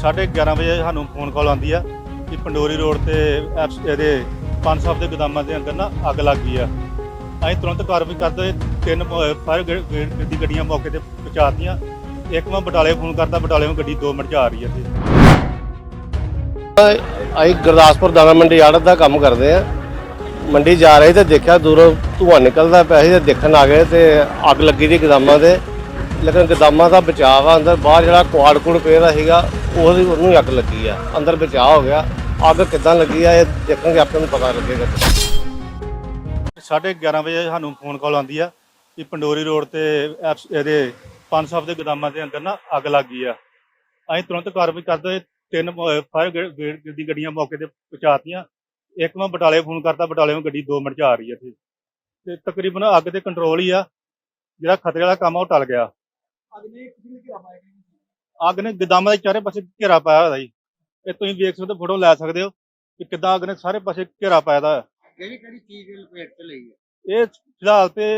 ਸਾਢੇ 11 ਵਜੇ ਸਾਨੂੰ ਫੋਨ ਕਾਲ ਆਉਂਦੀ ਆ ਕਿ ਪੰਡੋਰੀ ਰੋਡ ਤੇ ਐਪਸ- ਇਹਦੇ ਪੰਜ ਸਾਹਿਬ ਦੇ ਗੋਦਾਮਾਂ ਦੇ ਅੰਦਰ ਨਾ ਅੱਗ ਲੱਗ ਗਈ ਆ। ਅਸੀਂ ਤੁਰੰਤ ਕਾਰਵਾਈ ਕਰਦੇ ਹੋਏ ਤਿੰਨ ਫਾਇਰ ਗੱਡੀ ਗੱਡੀਆਂ ਮੌਕੇ ਤੇ ਪਹੁੰਚਾਤੀਆਂ। ਇੱਕ ਮੈਂ ਬਟਾਲੇ ਫੋਨ ਕਰਤਾ ਬਟਾਲਿਓਂ ਗੱਡੀ 2 ਮਿੰਟ 'ਚ ਆ ਰਹੀ ਹੈ ਤੇ ਅਸੀਂ ਗੁਰਦਾਸਪੁਰ ਦਾਣਾ ਮੰਡੀ ਆੜਤ ਦਾ ਕੰਮ ਕਰਦੇ ਆ। ਮੰਡੀ ਜਾ ਰਹੇ ਤੇ ਦੇਖਿਆ ਦੂਰੋਂ ਧੂੰਆਂ ਨਿਕਲਦਾ ਪਿਆ ਸੀ ਤੇ ਦੇਖਣ ਆ ਗਏ ਤੇ ਅੱਗ ਲੱਗੀ ਦੀ ਗਦਾਮਾਂ 'ਤੇ ਲੇਕਿਨ ਗਦਾਮਾਂ ਦਾ ਬਚਾਅ ਆ ਅੰਦਰ, ਬਾਹਰ ਜਿਹੜਾ ਕੁਆੜ ਕੁੜ ਪਿਆ ਸੀਗਾ, ਉਹਦੀ ਉਹਨੂੰ ਹੀ ਅੱਗ ਲੱਗੀ ਆ। ਅੰਦਰ ਬਚਾਅ ਹੋ ਗਿਆ। ਅੱਗ ਕਿੱਦਾਂ ਲੱਗੀ ਆ, ਇਹ ਦੇਖਾਂਗੇ, ਆਪਾਂ ਨੂੰ ਪਤਾ ਲੱਗੇਗਾ। ਸਾਢੇ 11 ਵਜੇ ਸਾਨੂੰ ਫੋਨ ਕਾਲ ਆਉਂਦੀ ਆ ਕਿ ਪੰਡੋਰੀ ਰੋਡ ਤੇ ਐਪਸ- ਇਹਦੇ ਪੰਜ ਸਾਹਿਬ ਦੇ ਗੋਦਾਮਾਂ ਦੇ ਅੰਦਰ ਨਾ ਅੱਗ ਲੱਗ ਗਈ ਆ। ਅਸੀਂ ਤੁਰੰਤ ਕਾਰਵਾਈ ਕਰਦੇ ਤਿੰਨ ਫਾਇਰ ਗੱਡੀ ਗੱਡੀਆਂ ਮੌਕੇ ਤੇ ਪਹੁੰਚਾਤੀਆਂ। ਇੱਕ ਮੈਂ ਬਟਾਲੇ ਫੋਨ ਕਰਤਾ, ਬਟਾਲੇ ਬਟਾਲਿਓਂ ਗੱਡੀ 2 ਮਿੰਟ 'ਚ ਆ ਰਹੀ ਹੈ ਤੇ ਤੇ ਤਕਰੀਬਨ ਅੱਗ ਤੇ ਕੰਟਰੋਲ ਹੀ ਆ। ਜਿਹੜਾ ਖਤਰੇ ਵਾਲਾ ਕੰਮ ਆ, ਉਹ ਟਲ ਗਿਆ। ਅੱਗ ਨੇ ਗੋਦਾਮਾਂ ਦੇ ਚਾਰੇ ਪਾਸੇ ਘੇਰਾ ਪਾਇਆ ਹੋਇਆ ਜੀ ਇਹ ਤੁਸੀਂ ਵੇਖ ਸਕਦੇ ਫੋਟੋ ਲੈ ਸਕਦੇ ਹੋ ਕਿ ਕਿੱਦਾਂ ਅੱਗ ਨੇ ਸਾਰੇ ਪਾਸੇ ਘੇਰਾ ਪਾਇਆ ਦਾ। ਕਿਹੜੀ ਕਿਹੜੀ ਚੀਜ਼ ਲਪੇਟ ਤੇ ਲਈ ਹੈ ਇਹ ਫਿਲਹਾਲ ਤੇ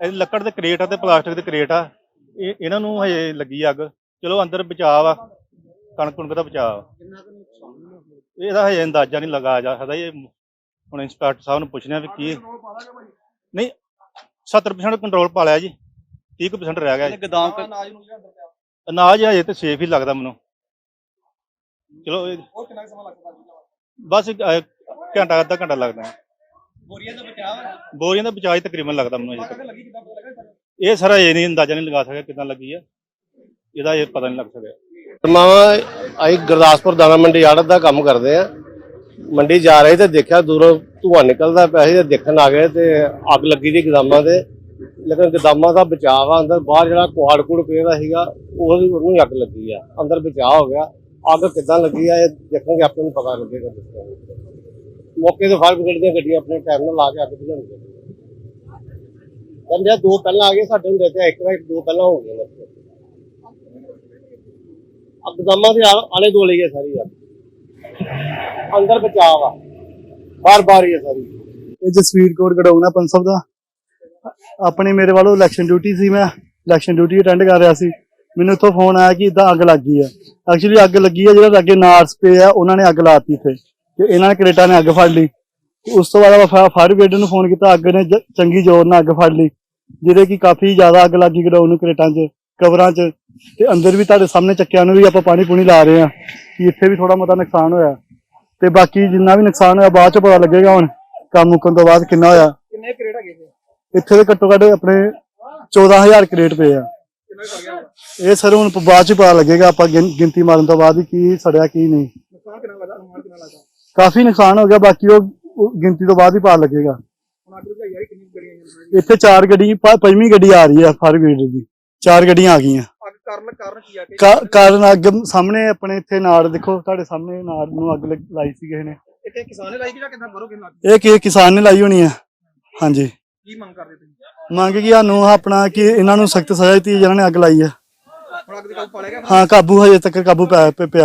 ਇਹ ਲੱਕੜ ਦੇ ਕਰੇਟ ਆ ਤੇ ਪਲਾਸਟਿਕ ਦੇ ਕਰੇਟ ਆ। ਇਹ ਇਹਨਾਂ ਨੂੰ ਹਜੇ ਲੱਗੀ ਅੱਗ। ਚਲੋ ਅੰਦਰ ਬਚਾਅ ਵਾ ਕਣਕ ਕੁਣਕ ਦਾ ਬਚਾਅ ਇਹਦਾ ਹਜੇ ਅੰਦਾਜ਼ਾ ਨਹੀਂ ਲਗਾਇਆ ਜਾ ਸਕਦਾ। ਇਹ ਹੁਣ ਇੰਸਪੈਕਟਰ ਸਾਹਿਬ ਨੂੰ ਪੁੱਛਣਾ ਵੀ ਕੀ ਨਹੀਂ 70% ਕੰਟਰੋਲ ਪਾ ਲਿਆ ਜੀ। 30% ਰਹਿ ਗਿਆ ਜੀ। ਗਦਾਮ ਅਨਾਜ ਨੂੰ ਜਿਹੜਾ ਪਿਆ। ਅਨਾਜ ਹਜੇ ਤੇ ਸੇਫ ਹੀ ਲੱਗਦਾ ਮੈਨੂੰ। ਚਲੋ ਇਹ ਉਹ ਕਿੰਨਾ ਕੁ ਸਮਾਂ ਲੱਗਦਾ ਜੀ? ਬਸ ਇੱਕ, ਅਹ, ਘੰਟਾ ਅੱਧਾ ਘੰਟਾ ਲੱਗਦਾ। ਬੋਰੀਆਂ ਦਾ ਬਚਾਅ ਬੋਰੀਆਂ ਦਾ ਬਚਾਅ ਹੀ ਤਕਰੀਬਨ ਲੱਗਦਾ ਮੈਨੂੰ ਹਜੇ ਤੱਕ। ਲੱਗੀ ਕਿੱਦਾਂ ਪਤਾ ਲੱਗਾ ਸਰ ਇਹ ਸਾਰਾ ਇਹ ਨਹੀਂ ਅੰਦਾਜ਼ਾ ਨਹੀਂ ਲਗਾ ਸਕਿਆ ਕਿਦਾਂ ਲੱਗੀ ਆ। ਇਹਦਾ ਇਹ ਪਤਾ ਨਹੀਂ ਲੱਗ ਸਕਿਆ। ਮਾਵਾ ਅਸੀਂ ਗੁਰਦਾਸਪੁਰ ਦਾਣਾ ਮੰਡੀ ਆੜਤ ਦਾ ਕੰਮ ਕਰਦੇ ਆ। ਮੰਡੀ ਜਾ ਰਹੇ ਤੇ ਦੇਖਿਆ ਦੂਰੋਂ ਧੂੰਆਂ ਨਿਕਲਦਾ ਪਿਆ ਸੀ ਤੇ ਦੇਖਣ ਆ ਗਏ ਤੇ ਅੱਗ ਲੱਗੀ ਦੀ ਗਦਾਮਾਂ ਦੇ ਲੇਕਿਨ ਗਦਾਮਾਂ ਦਾ ਬਚਾਅ ਆ ਅੰਦਰ ਬਾਹਰ ਜਿਹੜਾ ਕੁਆੜ ਕੁੜ ਪਿਆ ਸੀਗਾ, ਉਹਦੀ ਉਹਨੂੰ ਅੱਗ ਲੱਗੀ ਆ। ਅੰਦਰ ਬਚਾਅ ਹੋ ਗਿਆ। ਅੱਗ ਕਿੱਦਾਂ ਲੱਗੀ ਆ, ਇਹ ਦੇਖਾਂਗੇ, ਆਪਾਂ ਨੂੰ ਪਤਾ ਲੱਗੇਗਾ ਮੌਕੇ ਤੇ ਫਾਇਰ ਬ੍ਰਿਗੇਡ ਦੀਆਂ ਗੱਡੀਆਂ ਆਪਣੇ ਟਾਈਮ ਨਾਲ ਲਾ ਕੇ ਅੱਗ ਬੁਝਾਉਣਗੀਆਂ ਕਹਿੰਦੇ ਦੋ ਪਹਿਲਾਂ ਆ ਗਏ ਸਾਡੇ ਹੁੰਦੇ ਤੇ ਇੱਕ ਵਾਰ ਦੋ ਪਹਿਲਾਂ ਹੋ ਗਏ ਬਸ ਅਕਦਮਾਂ ਦੇ ਆ- ਆਲੇ ਦੁਆਲੇ ਹੀ ਹੈ ਸਾਰੀ ਅੱਗ। ਅੰਦਰ ਬਚਾਅ ਆ ਬਾਰ ਬਾਰ ਹੀ ਹੈ ਸਾਰੀ। ਇਹ ਜਸਵੀਰ ਕੌਰ ਗੜਾਉਣਾ ਪੰਸਬ ਦਾ। ਆਪਣੀ ਮੇਰੇ ਵੱਲੋਂ ਇਲੈਕਸ਼ਨ ਡਿਊਟੀ ਸੀ ਮੈਂ ਇਲੈਕਸ਼ਨ ਡਿਊਟੀ ਅਟੈਂਡ ਕਰ ਰਿਹਾ ਸੀ। ਮੈਨੂੰ ਇੱਥੋਂ ਫੋਨ ਆਇਆ ਕਿ ਇਦਾਂ ਅੱਗ ਲੱਗ ਗਈ ਹੈ ਐਕਚੁਅਲੀ ਅੱਗ ਲੱਗੀ ਹੈ ਜਿਹੜਾ ਅੱਗੇ ਨਾਰਸ ਪੇ ਆ, ਉਹਨਾਂ ਨੇ ਅੱਗ ਲਾਤੀ ਇੱਥੇ। ਤੇ ਇਹਨਾਂ ਨੇ ਕਰੇਟਾ ਨੇ ਅੱਗ ਫੜ ਲਈ। ਉਸ ਤੋਂ ਬਾਅਦ ਆਪਾਂ ਫਾਇਰ ਬ੍ਰਿਗੇਡ ਨੂੰ ਫੋਨ ਕੀਤਾ, ਅੱਗ ਨੇ ਚੰਗੀ ਜ਼ੋਰ ਨਾਲ ਅੱਗ ਫੜ ਲਈ। ਜਿਹਦੇ ਕਿ ਕਾਫੀ ਜ਼ਿਆਦਾ ਅੱਗ ਲੱਗੀ ਗਰਾਊਂਡ ਨੂੰ ਕਰੇਟਾਂ 'ਚ ਕਵਰਾਂ 'ਚ। ਤੇ ਅੰਦਰ ਵੀ ਤੁਹਾਡੇ ਸਾਹਮਣੇ ਚੱਕਿਆਂ ਨੂੰ ਵੀ ਆਪਾਂ ਪਾਣੀ ਪੂਣੀ ਲਾ ਰਹੇ ਆ ਕਿ ਇੱਥੇ ਵੀ ਥੋੜਾ ਮੋਟਾ ਨੁਕਸਾਨ ਹੋਇਆ। ਤੇ ਬਾਕੀ ਜਿੰਨਾ ਵੀ ਨੁਕਸਾਨ ਹੋਇਆ, ਬਾਅਦ 'ਚ ਪਤਾ ਲੱਗੇਗਾ ਹੁਣ, ਕੰਮ ਮੁੱਕਣ ਤੋਂ ਬਾਅਦ ਕਿੰਨਾ ਹੋਇਆ। ਇੱਥੇ ਦੇ ਘੱਟੋ ਘੱਟ ਆਪਣੇ 14000 ਕਰੇਟ ਪਏ ਆ। ਇਹ ਸਰ ਹੁਣ ਬਾਅਦ ਚ ਪਤਾ ਲੱਗੇਗਾ ਆਪਾਂ ਗਿਣ- ਗਿਣਤੀ ਮਾਰਨ ਤੋਂ ਬਾਅਦ ਹੀ ਕੀ ਸੜਿਆ ਕੀ ਨਹੀਂ। ਕਾਫੀ ਨੁਕਸਾਨ ਹੋ ਗਿਆ ਬਾਕੀ ਉਹ ਗਿਣਤੀ ਤੋਂ ਬਾਅਦ ਹੀ ਪਤਾ ਲੱਗੇਗਾ। ਇੱਥੇ ਚਾਰ ਗੱਡੀ ਪ- ਪੰਜਵੀਂ ਗੱਡੀ ਆ ਰਹੀ ਆ ਫਾਇਰ ਬ੍ਰਿਗੇਡ ਦੀ। ਚਾਰ ਗੱਡੀਆਂ ਆ ਗਈਆਂ। ਕਾਰਨ ਕਾਰਨ ਕੀ ਆ ਕਿ ਕਾ- ਕਾਰਨ ਅੱਗ ਸਾਹਮਣੇ ਆਪਣੇ ਇੱਥੇ ਨਾੜ ਦੇਖੋ ਤੁਹਾਡੇ ਸਾਹਮਣੇ ਨਾੜ ਨੂੰ ਅੱਗ ਲਾਈ ਸੀ ਕਿਸੇ ਨੇ। ਇੱਥੇ ਕਿਸਾਨ ਨੇ ਲਾਈ ਕਿ ਜਾਂ ਕਿੱਦਾਂ ਮਰੋ ਕਿੰਨਾ? ਇਹ ਕਿ ਕਿਸਾਨ ਨੇ ਲਾਈ ਹੋਣੀ ਆ। ਹਾਂਜੀ। ਕੀ ਮੰਗ ਕਰਦੇ ਤੁਸੀਂ? ਮੰਗ ਕੀ ਸਾਨੂੰ ਆਪਣਾ ਕਿ ਇਹਨਾਂ ਨੂੰ ਸਖਤ ਸਜ਼ਾ ਦਿੱਤੀ ਜਿਹਨਾਂ ਨੇ ਅੱਗ ਲਾਈ ਆ। ਹੁਣ ਅੱਗ ਦੇ ਕਾਬੂ ਪਾ ਲਿਆ ਗਿਆ? ਹਾਂ ਕਾਬੂ ਹਜੇ ਤੱਕ ਕਾਬੂ ਪੈ ਪੈ- ਪਿਆ